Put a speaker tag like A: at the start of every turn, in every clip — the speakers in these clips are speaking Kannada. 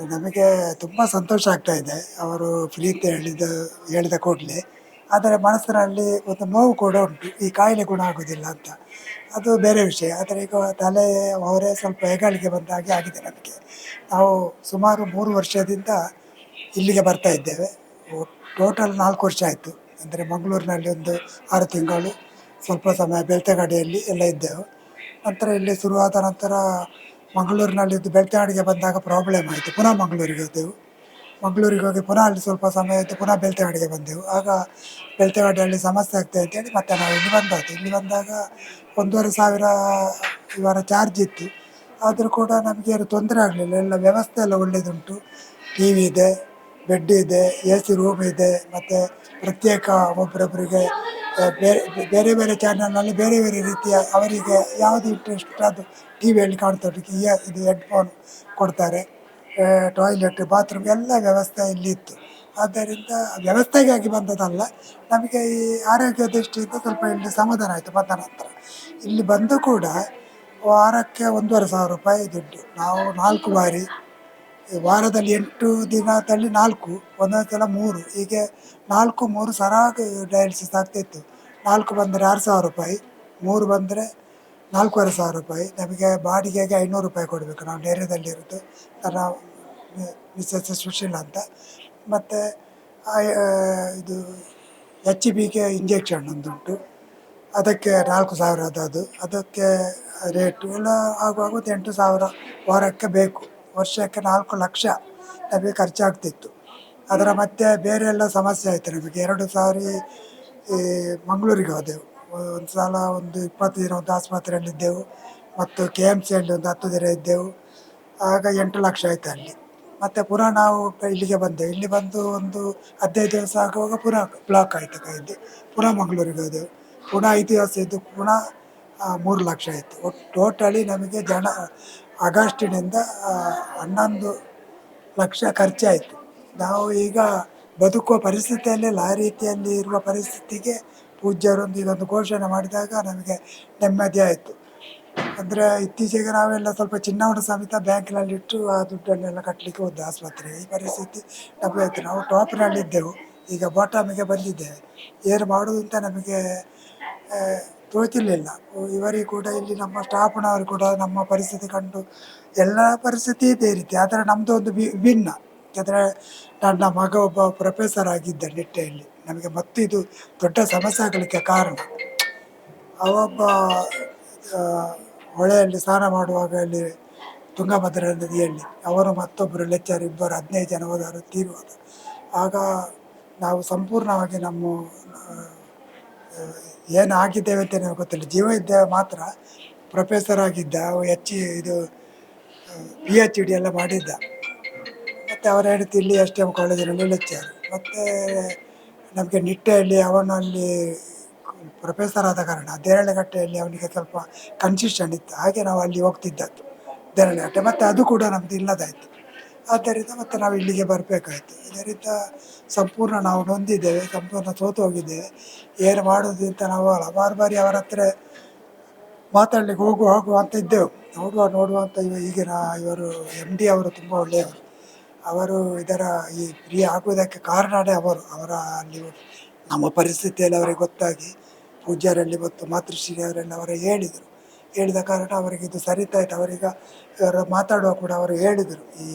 A: ನಮಗೆ ತುಂಬ ಸಂತೋಷ ಆಗ್ತಾ ಇದೆ. ಅವರು ಫ್ರೀ ಹೇಳಿದ ಹೇಳಿದ ಕೂಡಲೇ. ಆದರೆ ಮನಸ್ಸಿನಲ್ಲಿ ಒಂದು ನೋವು ಕೂಡ ಉಂಟು. ಈ ಕಾಯಿಲೆ ಗುಣ ಆಗೋದಿಲ್ಲ ಅಂತ. ಅದು ಬೇರೆ ವಿಷಯ. ಆದರೆ ಈಗ ತಲೆ ಅವರೇ ಸ್ವಲ್ಪ ಹೆಗಲಿಗೆ ಬಂದ ಹಾಗೆ ಆಗಿದೆ ನಮಗೆ. ನಾವು ಸುಮಾರು ಮೂರು ವರ್ಷದಿಂದ ಇಲ್ಲಿಗೆ ಬರ್ತಾ ಇದ್ದೇವೆ. ಟೋಟಲ್ ನಾಲ್ಕು ವರ್ಷ ಆಯಿತು. ಅಂದರೆ ಮಂಗಳೂರಿನಲ್ಲಿ ಒಂದು ಆರು ತಿಂಗಳು ಸ್ವಲ್ಪ ಸಮಯ, ಬೆಳ್ತಗಡೆಯಲ್ಲಿ ಎಲ್ಲ ಇದ್ದೆವು. ನಂತರ ಇಲ್ಲಿ ಶುರುವಾದ ನಂತರ ಮಂಗಳೂರಿನಲ್ಲಿದ್ದು ಬೆಳ್ತಂಗಡಿಗೆ ಬಂದಾಗ ಪ್ರಾಬ್ಲಮ್ ಆಯಿತು. ಪುನಃ ಮಂಗಳೂರಿಗೆ ಹೋದೆವು. ಮಂಗಳೂರಿಗೆ ಹೋಗಿ ಪುನಃ ಅಲ್ಲಿ ಸ್ವಲ್ಪ ಸಮಯ ಇತ್ತು ಪುನಃ ಬೆಳ್ತಂಗಡಿಗೆ ಬಂದೆವು. ಆಗ ಬೆಳ್ತಂಗಡಿಯಲ್ಲಿ ಸಮಸ್ಯೆ ಆಗ್ತದೆ ಅಂತೇಳಿ ಮತ್ತೆ ನಾವು ಇಲ್ಲಿ ಬಂದದ್ದು. ಇಲ್ಲಿ ಬಂದಾಗ ಒಂದೂವರೆ ಸಾವಿರ ಇವರ ಚಾರ್ಜ್ ಇತ್ತು. ಆದರೂ ಕೂಡ ನಮಗೆ ಏನು ತೊಂದರೆ ಆಗಲಿಲ್ಲ. ಎಲ್ಲ ವ್ಯವಸ್ಥೆ ಎಲ್ಲ ಒಳ್ಳೆಯದುಂಟು ಟಿ ವಿ ಇದೆ ಬೆಡ್ ಇದೆ ಎ ಸಿ ರೂಮ್ ಇದೆ, ಮತ್ತು ಪ್ರತ್ಯೇಕ ಒಬ್ಬರೊಬ್ಬರಿಗೆ ಬೇರೆ ಬೇರೆ ಬೇರೆ ಚಾನಲ್ನಲ್ಲಿ ಬೇರೆ ಬೇರೆ ರೀತಿಯ ಅವರಿಗೆ ಯಾವುದು ಇಂಟ್ರೆಸ್ಟ್ ಅದು ಟಿ ವಿಯಲ್ಲಿ ಕಾಣ್ತದೆ ಇಯ ಇದು ಹೆಡ್ಫೋನ್ ಕೊಡ್ತಾರೆ. ಟಾಯ್ಲೆಟ್ ಬಾತ್ರೂಮ್ ಎಲ್ಲ ವ್ಯವಸ್ಥೆ ಇಲ್ಲಿ ಇತ್ತು. ಆದ್ದರಿಂದ ವ್ಯವಸ್ಥೆಗಾಗಿ ಬಂದದಲ್ಲ ನಮಗೆ ಈ ಆರೋಗ್ಯ ದೃಷ್ಟಿಯಿಂದ ಸ್ವಲ್ಪ ಇಲ್ಲಿ ಸಮಾಧಾನ ಆಯಿತು ಬಂದ ನಂತರ. ಇಲ್ಲಿ ಬಂದು ಕೂಡ ವಾರಕ್ಕೆ ಒಂದೂವರೆ ಸಾವಿರ ರೂಪಾಯಿ ದುಡ್ಡು. ನಾವು ನಾಲ್ಕು ಬಾರಿ ವಾರದಲ್ಲಿ ಎಂಟು ದಿನದಲ್ಲಿ ನಾಲ್ಕು, ಒಂದೊಂದು ಸಲ ಮೂರು, ಹೀಗೆ ನಾಲ್ಕು, ಮೂರು ಸರಾಗ ಡಯಾಲಿಸಿಸ್ ಆಗ್ತಾಯಿತ್ತು ನಾಲ್ಕು ಬಂದರೆ ಆರು ಸಾವಿರ ರೂಪಾಯಿ, ಮೂರು ಬಂದರೆ ನಾಲ್ಕೂವರೆ ಸಾವಿರ ರೂಪಾಯಿ. ನಮಗೆ ಬಾಡಿಗೆಗೆ ಐನೂರು ರೂಪಾಯಿ ಕೊಡಬೇಕು. ನಾವು ಡೇರಿಯಾದಲ್ಲಿರೋದು ನನ್ನ ಮಿಸ್ಸಸ್ ಸುಶೀಲ ಅಂತ. ಮತ್ತು ಇದು ಎಚ್ ಬಿಗೆ ಇಂಜೆಕ್ಷನ್ ಒಂದುಂಟು. ಅದಕ್ಕೆ ನಾಲ್ಕು ಸಾವಿರ ಅದು ಅದಕ್ಕೆ ರೇಟು ಎಲ್ಲ ಆಗುವಾಗ ಎಂಟು ಸಾವಿರ ವಾರಕ್ಕೆ ಬೇಕು. ವರ್ಷಕ್ಕೆ ನಾಲ್ಕು ಲಕ್ಷ ನಮಗೆ ಖರ್ಚಾಗ್ತಿತ್ತು. ಅದರ ಮತ್ತೆ ಬೇರೆ ಎಲ್ಲ ಸಮಸ್ಯೆ ಆಯಿತು ನಮಗೆ. ಎರಡು ಸಾರಿ ಈ ಮಂಗಳೂರಿಗೆ ಹೋದೆವು. ಒಂದು ಸಲ ಒಂದು ಇಪ್ಪತ್ತು ದಿನ ಒಂದು ಆಸ್ಪತ್ರೆಯಲ್ಲಿದ್ದೆವು ಮತ್ತು ಕೆ ಎಂ ಸಿಯಲ್ಲಿ ಒಂದು ಹತ್ತು ದಿನ ಇದ್ದೆವು. ಆಗ ಎಂಟು ಲಕ್ಷ ಆಯಿತು ಅಲ್ಲಿ. ಮತ್ತು ಪುನಃ ನಾವು ಇಲ್ಲಿಗೆ ಬಂದೆವು. ಇಲ್ಲಿ ಬಂದು ಒಂದು ಹದಿನೈದು ದಿವಸ ಆಗುವಾಗ ಪುನಃ ಬ್ಲಾಕ್ ಆಯಿತು ಕೈದು ಪುನಃ ಮಂಗಳೂರಿಗೆ ಹೋದೆವು. ಪುನಃ ಐದು ದಿವಸ ಇದ್ದು ಪುನಃ ಮೂರು ಲಕ್ಷ ಆಯಿತು. ಟೋಟಲಿ ನಮಗೆ ಜನ ಆಗಸ್ಟಿನಿಂದ ಹನ್ನೊಂದು ಲಕ್ಷ ಖರ್ಚಾಯಿತು. ನಾವು ಈಗ ಬದುಕುವ ಪರಿಸ್ಥಿತಿಯಲ್ಲಿ ಆ ರೀತಿಯಲ್ಲಿ ಇರುವ ಪರಿಸ್ಥಿತಿಗೆ ಪೂಜ್ಯರೊಂದು ಇದೊಂದು ಘೋಷಣೆ ಮಾಡಿದಾಗ ನಮಗೆ ನೆಮ್ಮದಿ ಆಯಿತು. ಅಂದರೆ ಇತ್ತೀಚೆಗೆ ನಾವೆಲ್ಲ ಸ್ವಲ್ಪ ಚಿನ್ನವನ್ನು ಸಮೇತ ಬ್ಯಾಂಕ್ನಲ್ಲಿಟ್ಟು ಆ ದುಡ್ಡನ್ನೆಲ್ಲ ಕಟ್ಟಲಿಕ್ಕೆ ಹೋದ ಆಸ್ಪತ್ರೆಗೆ ಈ ಪರಿಸ್ಥಿತಿ ನಮಗೆ ಆಯಿತು ನಾವು ಟಾಪ್ನಲ್ಲಿದ್ದೆವು. ಈಗ ಬಾಟಮಿಗೆ ಬಂದಿದ್ದೇವೆ. ಏನು ಮಾಡೋದು ಅಂತ ನಮಗೆ ತೋಚಲಿಲ್ಲ ಇವರಿಗೆ ಕೂಡ ಇಲ್ಲಿ ನಮ್ಮ ಸ್ಟಾಫ್ನವರು ಕೂಡ ನಮ್ಮ ಪರಿಸ್ಥಿತಿ ಕಂಡು ಎಲ್ಲ ಪರಿಸ್ಥಿತಿ ಇದೇ ರೀತಿ. ಆದರೆ ನಮ್ಮದು ಒಂದು ವಿಭಿನ್ನ. ಯಾಕಂದರೆ ನನ್ನ ಮಗ ಒಬ್ಬ ಪ್ರೊಫೆಸರ್ ಆಗಿದ್ದ ನಿಟ್ಟೆಯಲ್ಲಿ. ನಮಗೆ ಮತ್ತೆ ಇದು ದೊಡ್ಡ ಸಮಸ್ಯೆ ಆಗಲಿಕ್ಕೆ ಕಾರಣ ಅವೊಬ್ಬ ಹೊಳೆಯಲ್ಲಿ ಸ್ನಾನ ಮಾಡುವಾಗ ಅಲ್ಲಿ ತುಂಗಭದ್ರಾ ನದಿಯಲ್ಲಿ ಅವರು ಮತ್ತೊಬ್ಬರು ಲೆಕ್ಚರ್ ಇಬ್ಬರು ಹದಿನೈದು ಜನ ಹೋದವರು ತೀರುವಾಗ ಆಗ ನಾವು ಸಂಪೂರ್ಣವಾಗಿ ನಮ್ಮ ಏನು ಆಗಿದ್ದೇವೆ ಅಂತ ನಮಗೆ ಗೊತ್ತಿಲ್ಲ. ಜೀವ ಇದ್ದೇವೆ ಮಾತ್ರ ಪ್ರೊಫೆಸರ್ ಆಗಿದ್ದ ಹೆಚ್ಚು ಇದು ಪಿ ಎಚ್ ಡಿ ಎಲ್ಲ ಮಾಡಿದ್ದ. ಮತ್ತು ಅವರ ಹೆಂಡತಿ ಇಲ್ಲಿ ಎಸ್ ಟಿ ಎಂ ಕಾಲೇಜಿನಲ್ಲಿ ಲೆಕ್ಚರ್ ಮತ್ತು ನಮಗೆ ನಿಟ್ಟೆಯಲ್ಲಿ ಅವನಲ್ಲಿ ಪ್ರೊಫೆಸರ್ ಆದ ಕಾರಣ ದೇರಳೆಗಟ್ಟೆಯಲ್ಲಿ ಅವನಿಗೆ ಸ್ವಲ್ಪ ಕನ್ಸಿಷನ್ ಇತ್ತು. ಹಾಗೆ ನಾವು ಅಲ್ಲಿ ಹೋಗ್ತಿದ್ದದ್ದು ದೇರಳೆಗಟ್ಟೆ ಮತ್ತು ಅದು ಕೂಡ ನಮ್ಮದು ಇಲ್ಲದಾಯಿತು. ಆದ್ದರಿಂದ ಮತ್ತೆ ನಾವು ಇಲ್ಲಿಗೆ ಬರಬೇಕಾಯ್ತು. ಇದರಿಂದ ಸಂಪೂರ್ಣ ನಾವು ನೊಂದಿದ್ದೇವೆ, ಸಂಪೂರ್ಣ ಸೋತು ಹೋಗಿದ್ದೇವೆ. ಏನು ಮಾಡೋದು ಅಂತ ನಾವು ಹಲವಾರು ಬಾರಿ ಅವರ ಹತ್ರ ಮಾತಾಡ್ಲಿಕ್ಕೆ ಹೋಗುವ ಹೋಗುವ ಅಂತ ಇದ್ದೆವು. ನೋಡುವ ನೋಡುವ ಅಂತ ಇವ ಈಗಿನ ಇವರು ಎಂ ಡಿ ಅವರು ತುಂಬ ಒಳ್ಳೆಯವರು. ಅವರು ಇದರ ಈ ಫ್ರೀ ಆಗುವುದಕ್ಕೆ ಕಾರಣವೇ ಅವರು. ಅವರ ಅಲ್ಲಿ ನಮ್ಮ ಪರಿಸ್ಥಿತಿಯಲ್ಲಿ ಅವರಿಗೆ ಗೊತ್ತಾಗಿ ಪೂಜ್ಯರಲ್ಲಿ ಮತ್ತು ಮಾತೃಶ್ರೀ ಅವರೆಲ್ಲ ಅವರೇ ಹೇಳಿದರು. ಹೇಳಿದ ಕಾರಣ ಅವರಿಗೆ ಇದು ಸರಿತಾಯ್ತು. ಅವರೀಗ ಇವರು ಮಾತಾಡುವ ಕೂಡ ಅವರು ಹೇಳಿದರು. ಈ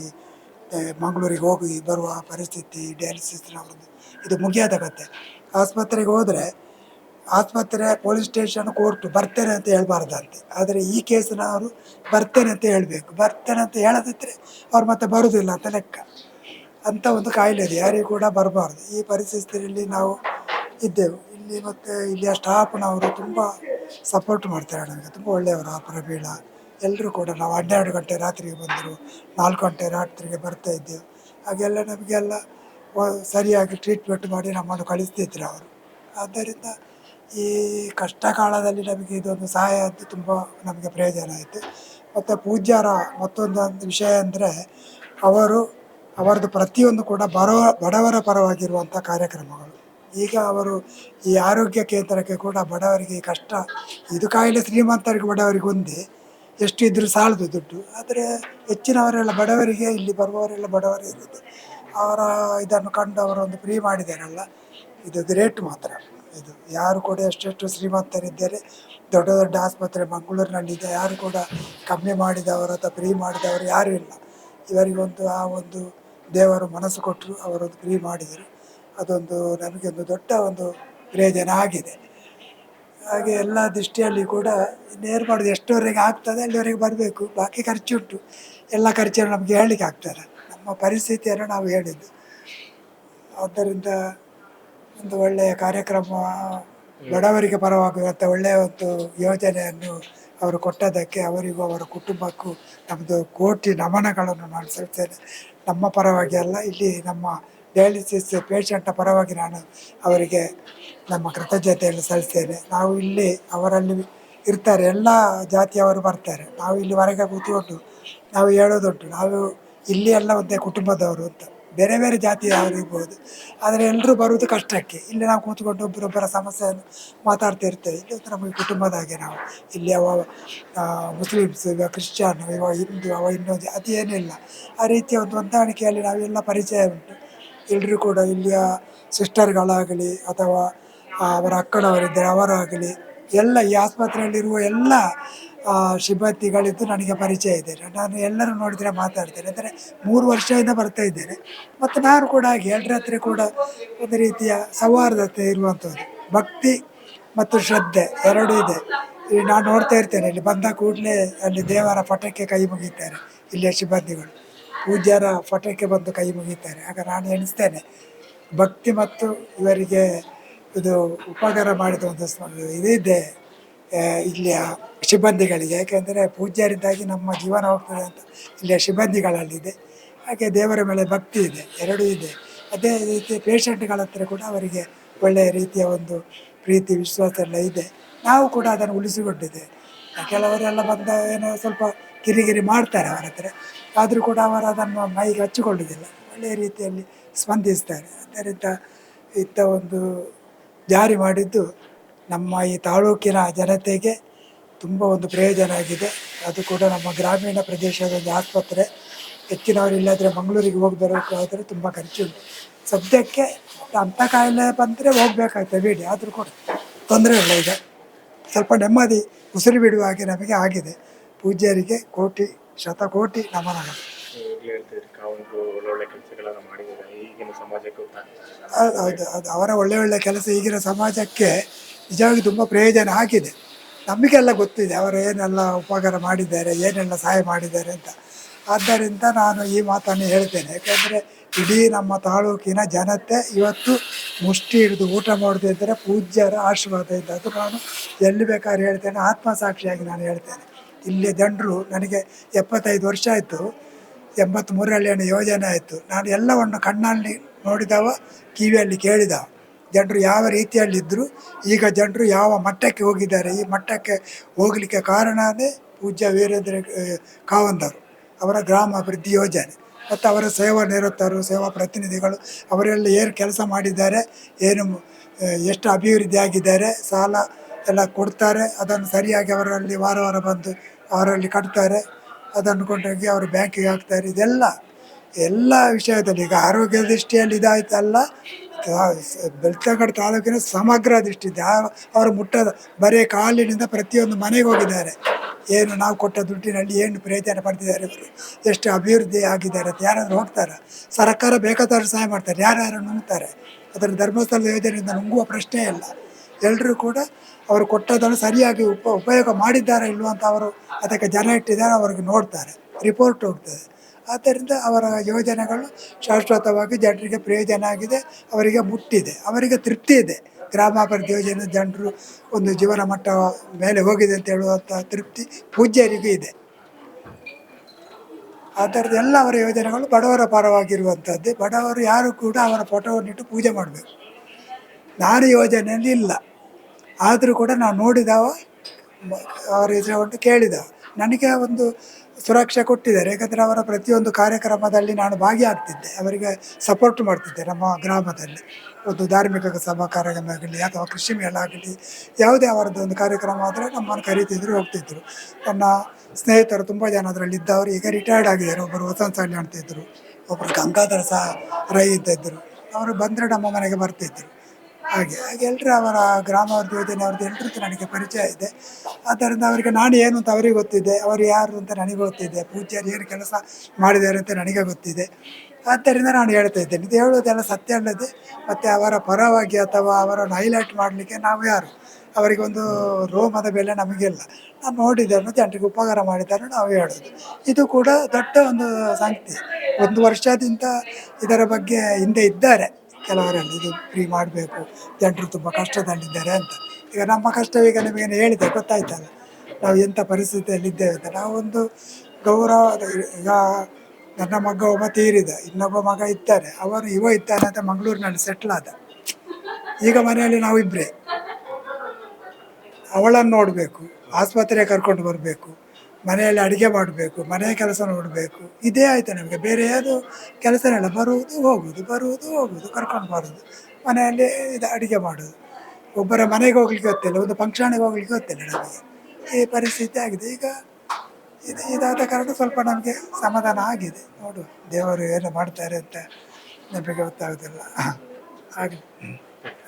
A: ಮಂಗಳೂರಿಗೆ ಹೋಗಿ ಬರುವ ಪರಿಸ್ಥಿತಿ ಡಯಾಲಿಸಿಸ್ನವ್ರದ್ದು ಇದು ಮುಗಿಯಾದ ಕತೆ ಆಸ್ಪತ್ರೆಗೆ ಹೋದರೆ, ಆಸ್ಪತ್ರೆ ಪೊಲೀಸ್ ಸ್ಟೇಷನ್ ಕೋರ್ಟು ಬರ್ತೇನೆ ಅಂತ ಹೇಳ್ಬಾರ್ದಂತೆ. ಆದರೆ ಈ ಕೇಸಿನವರು ಬರ್ತೇನೆ ಅಂತ ಹೇಳಬೇಕು. ಬರ್ತೇನೆ ಅಂತ ಹೇಳದಿದ್ದರೆ ಅವ್ರು ಮತ್ತೆ ಬರುವುದಿಲ್ಲ ಅಂತ ಲೆಕ್ಕ. ಅಂಥ ಒಂದು ಕಾಯಿಲೆ ಇದೆ. ಯಾರಿಗೂ ಕೂಡ ಬರಬಾರ್ದು. ಈ ಪರಿಸ್ಥಿತಿಯಲ್ಲಿ ನಾವು ಇದ್ದೆವು. ಇಲ್ಲಿ ಮತ್ತು ಇಲ್ಲಿಯ ಸ್ಟಾಫ್ನವರು ತುಂಬ ಸಪೋರ್ಟ್ ಮಾಡ್ತಾರೆ. ನನಗೆ ತುಂಬ ಒಳ್ಳೆಯವರು. ಆ ಪ್ರಬೀಳ ಎಲ್ಲರೂ ಕೂಡ ನಾವು ಹನ್ನೆರಡು ಗಂಟೆ ರಾತ್ರಿಗೆ ಬಂದರು, ನಾಲ್ಕು ಗಂಟೆ ರಾತ್ರಿಗೆ ಬರ್ತಾಯಿದ್ದೆವು ಹಾಗೆಲ್ಲ ನಮಗೆಲ್ಲ ಸರಿಯಾಗಿ ಟ್ರೀಟ್ಮೆಂಟ್ ಮಾಡಿ ನಮ್ಮನ್ನು ಕಳಿಸ್ತಿದ್ರು ಅವರು. ಆದ್ದರಿಂದ ಈ ಕಷ್ಟ ಕಾಲದಲ್ಲಿ ನಮಗೆ ಇದೊಂದು ಸಹಾಯ ಅಂತ ತುಂಬ ನಮಗೆ ಪ್ರಯೋಜನ ಆಯಿತು. ಮತ್ತು ಪೂಜ್ಯರ ಮತ್ತೊಂದು ವಿಷಯ ಅಂದರೆ, ಅವರು ಅವರದ್ದು ಪ್ರತಿಯೊಂದು ಕೂಡ ಬರೋ, ಬಡವರ ಪರವಾಗಿರುವಂಥ ಕಾರ್ಯಕ್ರಮಗಳು. ಈಗ ಅವರು ಈ ಆರೋಗ್ಯ ಕೇಂದ್ರಕ್ಕೆ ಕೂಡ ಬಡವರಿಗೆ ಕಷ್ಟ, ಇದು ಕಾಯಿಲೆ ಶ್ರೀಮಂತರಿಗೆ ಬಡವರಿಗೆ ಒಂದೇ ಎಷ್ಟು ಇದ್ರೂ ಸಾಲದು ದುಡ್ಡು. ಆದರೆ ಹೆಚ್ಚಿನವರೆಲ್ಲ ಬಡವರಿಗೆ, ಇಲ್ಲಿ ಬರುವವರೆಲ್ಲ ಬಡವರೇ ಇರೋದು ಅವರ ಇದನ್ನು ಕಂಡು ಅವರೊಂದು ಫ್ರೀ ಮಾಡಿದ್ದಾರಲ್ಲ ಇದು ರೇಟ್ ಮಾತ್ರ. ಇದು ಯಾರು ಕೂಡ ಎಷ್ಟೆಷ್ಟು ಶ್ರೀಮಂತರಿದ್ದಾರೆ, ದೊಡ್ಡ ದೊಡ್ಡ ಆಸ್ಪತ್ರೆ ಮಂಗಳೂರಿನಲ್ಲಿದೆ, ಯಾರು ಕೂಡ ಕಮ್ಮಿ ಮಾಡಿದವರು ಅಥವಾ ಫ್ರೀ ಮಾಡಿದವರು ಯಾರೂ ಇಲ್ಲ. ಇವರಿಗೊಂದು ಆ ಒಂದು ದೇವರು ಮನಸ್ಸು ಕೊಟ್ಟರು, ಅವರೊಂದು ಫ್ರೀ ಮಾಡಿದರು. ಅದೊಂದು ನಮಗೆ ಒಂದು ದೊಡ್ಡ ಒಂದು ಪ್ರಯೋಜನ ಆಗಿದೆ. ಹಾಗೆ ಎಲ್ಲ ದೃಷ್ಟಿಯಲ್ಲಿ ಕೂಡ ಇನ್ನೇನು ಮಾಡೋದು ಎಷ್ಟುವರೆಗೆ ಆಗ್ತದೆ ಅಲ್ಲಿವರೆಗೆ ಬರಬೇಕು. ಬಾಕಿ ಖರ್ಚುಂಟು. ಎಲ್ಲ ಖರ್ಚನ್ನು ನಮಗೆ ಹೇಳಲಿಕ್ಕೆ ಆಗ್ತದೆ. ನಮ್ಮ ಪರಿಸ್ಥಿತಿಯನ್ನು ನಾವು ಹೇಳಿದ್ದು. ಆದ್ದರಿಂದ ಒಂದು ಒಳ್ಳೆಯ ಕಾರ್ಯಕ್ರಮ ಬಡವರಿಗೆ ಪರವಾಗುವಂಥ ಒಳ್ಳೆಯ ಒಂದು ಯೋಜನೆಯನ್ನು ಅವರು ಕೊಟ್ಟದಕ್ಕೆ ಅವರಿಗೂ ಅವರ ಕುಟುಂಬಕ್ಕೂ ನಮ್ಮದು ಕೋಟಿ ನಮನಗಳನ್ನು ನಾನು ಸಲ್ಲಿಸ್ತೇನೆ. ನಮ್ಮ ಪರವಾಗಿ ಅಲ್ಲ, ಇಲ್ಲಿ ನಮ್ಮ ಡಯಾಲಿಸಿಸ್ ಪೇಷಂಟ್ನ ಪರವಾಗಿ ನಾನು ಅವರಿಗೆ ನಮ್ಮ ಕೃತಜ್ಞತೆಯನ್ನು ಸಲ್ಲಿಸ್ತೇನೆ. ನಾವು ಇಲ್ಲಿ ಅವರಲ್ಲಿ ಇರ್ತಾರೆ. ಎಲ್ಲ ಜಾತಿಯವರು ಬರ್ತಾರೆ. ನಾವು ಇಲ್ಲಿ ಹೊರಗೆ ಕೂತ್ಕೊಂಡು ನಾವು ಹೇಳೋದುಂಟು ನಾವು ಇಲ್ಲಿ ಎಲ್ಲ ಒಂದೇ ಕುಟುಂಬದವರು ಅಂತ. ಬೇರೆ ಬೇರೆ ಜಾತಿಯವರು ಇರ್ಬೋದು. ಆದರೆ ಎಲ್ಲರೂ ಬರುವುದು ಕಷ್ಟಕ್ಕೆ. ಇಲ್ಲಿ ನಾವು ಕೂತ್ಕೊಂಡು ಒಬ್ಬರೊಬ್ಬರ ಸಮಸ್ಯೆಯನ್ನು ಮಾತಾಡ್ತಾ ಇರ್ತೇವೆ. ಇಲ್ಲಿ ನಮಗೆ ಕುಟುಂಬದ ಹಾಗೆ ನಾವು. ಇಲ್ಲಿ ಅವ ಮುಸ್ಲಿಮ್ಸ್, ಇವ ಕ್ರಿಶ್ಚಿಯನ್, ಇವ ಹಿಂದೂ, ಅವ ಇನ್ನೊಂದು ಏನಿಲ್ಲ ಆ ರೀತಿಯ ಒಂದು ಹೊಂದಾಣಿಕೆಯಲ್ಲಿ ನಾವೆಲ್ಲ ಪರಿಚಯ ಉಂಟು. ಎಲ್ಲರೂ ಕೂಡ ಇಲ್ಲಿಯ ಸಿಸ್ಟರ್ಗಳಾಗಲಿ ಅಥವಾ ಅವರ ಅಕ್ಕನವರಿದ್ದರೆ, ಅವರಾಗಲಿ, ಎಲ್ಲ ಈ ಆಸ್ಪತ್ರೆಯಲ್ಲಿರುವ ಎಲ್ಲ ಸಿಬ್ಬಂದಿಗಳಿದ್ದು ನನಗೆ ಪರಿಚಯ ಇದೆ. ನಾನು ಎಲ್ಲರೂ ನೋಡಿದರೆ ಮಾತಾಡ್ತೇನೆ. ಅಂದರೆ ಮೂರು ವರ್ಷದಿಂದ ಬರ್ತಾ ಇದ್ದೇನೆ. ಮತ್ತು ನಾನು ಕೂಡ ಹಾಗೆ ಎಲ್ಲರ ಹತ್ರ ಕೂಡ ಒಂದು ರೀತಿಯ ಸೌಹಾರ್ದತೆ ಇರುವಂಥದ್ದು. ಭಕ್ತಿ ಮತ್ತು ಶ್ರದ್ಧೆ ಎರಡೂ ಇದೆ. ಇಲ್ಲಿ ನಾನು ನೋಡ್ತಾ ಇರ್ತೇನೆ, ಇಲ್ಲಿ ಬಂದ ಕೂಡಲೇ ಅಲ್ಲಿ ದೇವರ ಪಟಕ್ಕೆ ಕೈ ಮುಗಿತಾರೆ ಇಲ್ಲಿಯ ಸಿಬ್ಬಂದಿಗಳು. ಪೂಜ್ಯರ ಪಟಕ್ಕೆ ಬಂದು ಕೈ ಮುಗಿತಾರೆ. ಆಗ ನಾನು ಎಣಿಸ್ತೇನೆ. ಭಕ್ತಿ ಮತ್ತು ಇವರಿಗೆ ಇದು ಉಪಕಾರ ಮಾಡಿದಂಥ ಇದಿದೆ ಇಲ್ಲಿಯ ಸಿಬ್ಬಂದಿಗಳಿಗೆ. ಯಾಕೆಂದರೆ ಪೂಜ್ಯರಿಂದಾಗಿ ನಮ್ಮ ಜೀವನ ಹೋಗ್ತದೆ ಅಂತ ಇಲ್ಲಿಯ ಸಿಬ್ಬಂದಿಗಳಲ್ಲಿದೆ. ಹಾಗೆ ದೇವರ ಮೇಲೆ ಭಕ್ತಿ ಇದೆ, ಎರಡೂ ಇದೆ. ಅದೇ ರೀತಿ ಪೇಷಂಟ್ಗಳ ಹತ್ರ ಕೂಡ ಅವರಿಗೆ ಒಳ್ಳೆಯ ರೀತಿಯ ಒಂದು ಪ್ರೀತಿ, ವಿಶ್ವಾಸ ಎಲ್ಲ ಇದೆ. ನಾವು ಕೂಡ ಅದನ್ನು ಉಳಿಸಿಕೊಂಡಿದೆ ಕೆಲವರೆಲ್ಲ ಬಂದ ಏನೋ ಸ್ವಲ್ಪ ಕಿರಿಕಿರಿ ಮಾಡ್ತಾರೆ ಅವರ ಹತ್ರ. ಆದರೂ ಕೂಡ ಅವರು ಅದನ್ನು ಮೈಗೆ ಹಚ್ಚಿಕೊಳ್ಳುವುದಿಲ್ಲ. ಒಳ್ಳೆಯ ರೀತಿಯಲ್ಲಿ ಸ್ಪಂದಿಸ್ತಾರೆ. ಅದರಿಂದ ಇಂಥ ಒಂದು ಜಾರಿ ಮಾಡಿದ್ದು ನಮ್ಮ ಈ ತಾಲೂಕಿನ ಜನತೆಗೆ ತುಂಬ ಒಂದು ಪ್ರಯೋಜನ ಆಗಿದೆ. ಅದು ಕೂಡ ನಮ್ಮ ಗ್ರಾಮೀಣ ಪ್ರದೇಶದ ಒಂದು ಆಸ್ಪತ್ರೆ ಹೆಚ್ಚಿನವರು ಇಲ್ಲಾದರೆ ಮಂಗಳೂರಿಗೆ ಹೋಗಿ ಬರೋಕ್ಕಾದರೆ ತುಂಬ ಖರ್ಚುಂಟು ಸದ್ಯಕ್ಕೆ ಅಂಥ ಕಾಯಿಲೆ ಬಂದರೆ ಹೋಗಬೇಕಾಗ್ತದೆ ಬೇಡಿ, ಆದರೂ ಕೂಡ ತೊಂದರೆ ಇಲ್ಲ ಈಗ. ಸ್ವಲ್ಪ ನೆಮ್ಮದಿ ಉಸಿರು ಬಿಡುವ ಹಾಗೆ ನಮಗೆ ಆಗಿದೆ. ಪೂಜ್ಯರಿಗೆ ಕೋಟಿ, ಶತಕೋಟಿ ನಮನಗಳು
B: ಈಗಿನ ಸಮಾಜಕ್ಕೆ.
A: ಹೌದು ಹೌದು ಅವರ ಒಳ್ಳೆ ಒಳ್ಳೆ ಕೆಲಸ ಈಗಿನ ಸಮಾಜಕ್ಕೆ ನಿಜವಾಗಿ ತುಂಬ ಪ್ರಯೋಜನ ಆಗಿದೆ. ನಮಗೆಲ್ಲ ಗೊತ್ತಿದೆ ಅವರು ಏನೆಲ್ಲ ಉಪಕಾರ ಮಾಡಿದ್ದಾರೆ, ಏನೆಲ್ಲ ಸಹಾಯ ಮಾಡಿದ್ದಾರೆ ಅಂತ. ಆದ್ದರಿಂದ ನಾನು ಈ ಮಾತನ್ನು ಹೇಳ್ತೇನೆ. ಯಾಕೆಂದರೆ ಇಡೀ ನಮ್ಮ ತಾಲೂಕಿನ ಜನತೆ ಇವತ್ತು ಮುಷ್ಟಿ ಹಿಡಿದು ಊಟ ಮಾಡೋದಿದ್ದರೆ ಪೂಜ್ಯರ ಆಶೀರ್ವಾದ ಇದ್ದ ಅದು ನಾನು ಎಲ್ಲಿ ಬೇಕಾದ್ರೆ ಹೇಳ್ತೇನೆ. ಆತ್ಮಸಾಕ್ಷಿಯಾಗಿ ನಾನು ಹೇಳ್ತೇನೆ. ಇಲ್ಲಿ ಜನರು ನನಗೆ ಎಪ್ಪತ್ತೈದು ವರ್ಷ ಆಯಿತು. ಎಂಬತ್ತ್ಮೂರರಲ್ಲಿ ಯೋಜನೆ ಆಯಿತು. ನಾನು ಎಲ್ಲವನ್ನು ಕಣ್ಣಲ್ಲಿ ನೋಡಿದವ, ಕಿವಿಯಲ್ಲಿ ಕೇಳಿದವ. ಜನರು ಯಾವ ರೀತಿಯಲ್ಲಿದ್ದರು ಈಗ ಜನರು ಯಾವ ಮಟ್ಟಕ್ಕೆ ಹೋಗಿದ್ದಾರೆ, ಈ ಮಟ್ಟಕ್ಕೆ ಹೋಗಲಿಕ್ಕೆ ಕಾರಣವೇ ಪೂಜ್ಯ ವೀರೇಂದ್ರ ಕಾವಂದರು. ಅವರ ಗ್ರಾಮ ಅಭಿವೃದ್ಧಿ ಯೋಜನೆ. ಮತ್ತು ಅವರ ಸೇವಾ ನಿರತರು, ಸೇವಾ ಪ್ರತಿನಿಧಿಗಳು, ಅವರೆಲ್ಲ ಏನು ಕೆಲಸ ಮಾಡಿದ್ದಾರೆ, ಏನು ಎಷ್ಟು ಅಭಿವೃದ್ಧಿ ಆಗಿದ್ದಾರೆ, ಸಾಲ ಎಲ್ಲ ಕೊಡ್ತಾರೆ, ಅದನ್ನು ಸರಿಯಾಗಿ ಅವರಲ್ಲಿ ವಾರ ವಾರ ಬಂದು ಅವರಲ್ಲಿ ಕಟ್ತಾರೆ. ಅದನ್ನು ಕೊಂಡೋಗಿ ಅವರು ಬ್ಯಾಂಕಿಗೆ ಹಾಕ್ತಾರೆ ಇದೆಲ್ಲ, ಎಲ್ಲ ವಿಷಯದಲ್ಲಿ ಈಗ ಆರೋಗ್ಯ ದೃಷ್ಟಿಯಲ್ಲಿ ಇದಾಯ್ತಲ್ಲ, ಬೆಳ್ತಂಗಡ ತಾಲೂಕಿನ ಸಮಗ್ರ ದೃಷ್ಟಿ ಇದೆ. ಅವರು ಮುಟ್ಟದ, ಬರೀ ಕಾಲಿನಿಂದ ಪ್ರತಿಯೊಂದು ಮನೆಗೆ ಹೋಗಿದ್ದಾರೆ. ಏನು ನಾವು ಕೊಟ್ಟ ದುಡ್ಡಿನಲ್ಲಿ ಏನು ಪ್ರಯೋಜನ ಪಡೆದಿದ್ದಾರೆ ಇವರು? ಎಷ್ಟು ಅಭಿವೃದ್ಧಿ ಆಗಿದ್ದಾರೆ ಅಂತ ಯಾರಾದರೂ ಹೋಗ್ತಾರೆ ಸರ್ಕಾರ ಬೇಕಾದವರು ಸಹಾಯ ಮಾಡ್ತಾರೆ, ಯಾರ್ಯಾರು ನುಂಗ್ತಾರೆ? ಅದರ ಧರ್ಮಸ್ಥಳದ ಯೋಜನೆಯಿಂದ ನುಂಗುವ ಪ್ರಶ್ನೆ ಇಲ್ಲ. ಎಲ್ಲರೂ ಕೂಡ ಅವರು ಕೊಟ್ಟದನ್ನು ಸರಿಯಾಗಿ ಉಪ, ಉಪಯೋಗ ಮಾಡಿದ್ದಾರೆ ಇಲ್ವ ಅಂತ ಅವರು ಅದಕ್ಕೆ ಜನ ಇಟ್ಟಿದ್ದಾರೆ, ಅವರಿಗೆ ನೋಡ್ತಾರೆ, ರಿಪೋರ್ಟ್ ಹೋಗ್ತದೆ. ಆದ್ದರಿಂದ ಅವರ ಯೋಜನೆಗಳು ಶಾಶ್ವತವಾಗಿ ಜನರಿಗೆ ಪ್ರಯೋಜನ ಆಗಿದೆ, ಅವರಿಗೆ ಮುಟ್ಟಿದೆ, ಅವರಿಗೆ ತೃಪ್ತಿ ಇದೆ. ಗ್ರಾಮಾಭಿವೃದ್ಧಿ ಯೋಜನೆ ಜನರು ಒಂದು ಜೀವನ ಮಟ್ಟ ಮೇಲೆ ಹೋಗಿದೆ ಅಂತ ಹೇಳುವಂಥ ತೃಪ್ತಿ ಪೂಜ್ಯರಿಗೂ ಇದೆ. ಆ ಥರದ ಎಲ್ಲ ಅವರ ಯೋಜನೆಗಳು ಬಡವರ ಪರವಾಗಿರುವಂಥದ್ದು, ಬಡವರು ಯಾರು ಕೂಡ ಅವರ ಫೋಟೋವನ್ನಿಟ್ಟು ಪೂಜೆ ಮಾಡಬೇಕು. ನಾನು ಯೋಜನೆಯಲ್ಲಿ ಇಲ್ಲ ಆದರೂ ಕೂಡ ನಾನು ನೋಡಿದವ, ಅವರ ಅವರ ಹೆಸರು ಕೇಳಿದ. ನನಗೆ ಒಂದು ಸುರಕ್ಷೆ ಕೊಟ್ಟಿದ್ದಾರೆ. ಯಾಕಂದರೆ ಅವರ ಪ್ರತಿಯೊಂದು ಕಾರ್ಯಕ್ರಮದಲ್ಲಿ ನಾನು ಭಾಗಿಯಾಗ್ತಿದ್ದೆ. ಅವರಿಗೆ ಸಪೋರ್ಟ್ ಮಾಡ್ತಿದ್ದೆ ನಮ್ಮ ಗ್ರಾಮದಲ್ಲಿ. ಒಂದು ಧಾರ್ಮಿಕ ಸಭಾ ಕಾರ್ಯಕ್ರಮ ಆಗಲಿ ಅಥವಾ ಕೃಷಿ ಮೇಳ ಆಗಲಿ ಯಾವುದೇ ಅವರದ್ದು ಒಂದು ಕಾರ್ಯಕ್ರಮ ಆದರೆ ನಮ್ಮನ್ನು ಕರೀತಿದ್ರು, ಹೋಗ್ತಿದ್ರು. ನನ್ನ ಸ್ನೇಹಿತರು ತುಂಬ ಜನ ಅದರಲ್ಲಿ ಇದ್ದವರು, ಈಗ ರಿಟೈರ್ಡ್ ಆಗಿದ್ದಾರೆ. ಒಬ್ಬರು ವಸಂತ ಅಂತಿದ್ದರು ಒಬ್ಬರು ಗಂಗಾಧರ ಸಹ ರೈ ಇದ್ದಿದ್ದರು. ಅವರು ಬಂದರೆ ನಮ್ಮ ಮನೆಗೆ ಬರ್ತಿದ್ದರು ಹಾಗೆ ಹಾಗೆ ಎಲ್ಲರೂ ಅವರ ಗ್ರಾಮ ಯೋಜನೆ, ಅವ್ರದ್ದು ಎಲ್ರಿಗೂ ನನಗೆ ಪರಿಚಯ ಇದೆ. ಆದ್ದರಿಂದ ಅವರಿಗೆ ನಾನು ಏನು ಅಂತ ಅವರಿಗೆ ಗೊತ್ತಿದೆ, ಅವರು ಯಾರು ಅಂತ ನನಗೆ ಗೊತ್ತಿದೆ, ಪೂಜ್ಯರು ಏನು ಕೆಲಸ ಮಾಡಿದ್ದಾರೆ ಅಂತ ನನಗೆ ಗೊತ್ತಿದೆ. ಆದ್ದರಿಂದ ನಾನು ಹೇಳ್ತಾ ಇದ್ದೇನೆ, ಇದು ಹೇಳೋದೆಲ್ಲ ಸತ್ಯ ಅಲ್ಲದೆ, ಮತ್ತು ಅವರ ಪರವಾಗಿ ಅಥವಾ ಅವರನ್ನು ಹೈಲೈಟ್ ಮಾಡಲಿಕ್ಕೆ ನಾವು ಯಾರು? ಅವರಿಗೆ ಒಂದು ರೋಮದ ಬೆಲೆ ನಮಗಿಲ್ಲ. ನಾನು ನೋಡಿದ್ದನ್ನು ಜನರಿಗೆ ಉಪಕಾರ ಮಾಡಿದ್ದನ್ನು ನಾವು ಹೇಳೋದು ಇದು ಕೂಡ ದೊಡ್ಡ ಒಂದು ಸಂಗತಿ. ಒಂದು ವರ್ಷದಿಂದ ಇದರ ಬಗ್ಗೆ ಹಿಂದೆ ಇದ್ದಾರೆ. ಕೆಲವರಲ್ಲಿ ಇದು ಫ್ರೀ ಮಾಡಬೇಕು. ಜನರು ತುಂಬ ಕಷ್ಟದಲ್ಲಿದ್ದಾರೆ ಅಂತ. ಈಗ ನಮ್ಮ ಕಷ್ಟವೀಗ ನಿಮಗೇನು ಹೇಳಿದೆ ಗೊತ್ತಾಯ್ತಲ್ಲ? ನಾವು ಎಂಥ ಪರಿಸ್ಥಿತಿಯಲ್ಲಿ ಇದ್ದೇವೆ ಅಂತ. ನಾವೊಂದು ಗೌರವ ಈಗ ನನ್ನ ಮಗ ಒಬ್ಬ ತೀರಿದ, ಇನ್ನೊಬ್ಬ ಮಗ ಇದ್ದಾರೆ. ಅವನು ಇವ ಇದ್ದಾನೆ ಅಂತ ಮಂಗಳೂರಿನಲ್ಲಿ ಸೆಟ್ಲ್ ಆದ. ಈಗ ಮನೆಯಲ್ಲಿ ನಾವಿಬ್ಬರೇ ಅವಳನ್ನು ನೋಡಬೇಕು, ಆಸ್ಪತ್ರೆಗೆ ಕರ್ಕೊಂಡು ಬರಬೇಕು. ಮನೆಯಲ್ಲಿ ಅಡುಗೆ ಮಾಡಬೇಕು ಮನೆಯ ಕೆಲಸ ನೋಡಬೇಕು. ಇದೇ ಆಯಿತು ನಮಗೆ. ಬೇರೆ ಯಾವುದು ಕೆಲಸ ಇಲ್ಲ ಬರುವುದು, ಹೋಗುವುದು ಬರುವುದು, ಹೋಗುವುದು, ಕರ್ಕೊಂಡು ಬರೋದು ಮನೆಯಲ್ಲಿ ಇದು ಅಡುಗೆ ಮಾಡೋದು ಒಬ್ಬರ ಮನೆಗೆ ಹೋಗ್ಲಿಕ್ಕೆ ಗೊತ್ತಿಲ್ಲ, ಒಂದು ಫಂಕ್ಷನಿಗೆ ಹೋಗ್ಲಿಕ್ಕೆ ಗೊತ್ತಿಲ್ಲ ನಮಗೆ. ಈ ಪರಿಸ್ಥಿತಿ ಆಗಿದೆ. ಈಗ ಇದು ಇದಾದ ಕಾರಣ ಸ್ವಲ್ಪ ನಮಗೆ ಸಮಾಧಾನ ಆಗಿದೆ. ನೋಡು ದೇವರು ಏನು ಮಾಡ್ತಾರೆ ಅಂತ ನಮಗೆ ಗೊತ್ತಾಗೋದಿಲ್ಲ. ಹಾಗೆ.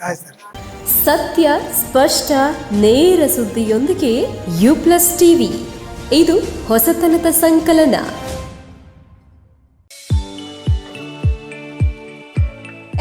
A: ಆಯ್ತು ಸರ್.
C: ಸತ್ಯ, ಸ್ಪಷ್ಟ, ನೇರ ಸುದ್ದಿಯೊಂದಿಗೆ ಯು ಪ್ಲಸ್ ಟಿವಿ ಇದು ಹೊಸತನದ ಸಂಕಲನ.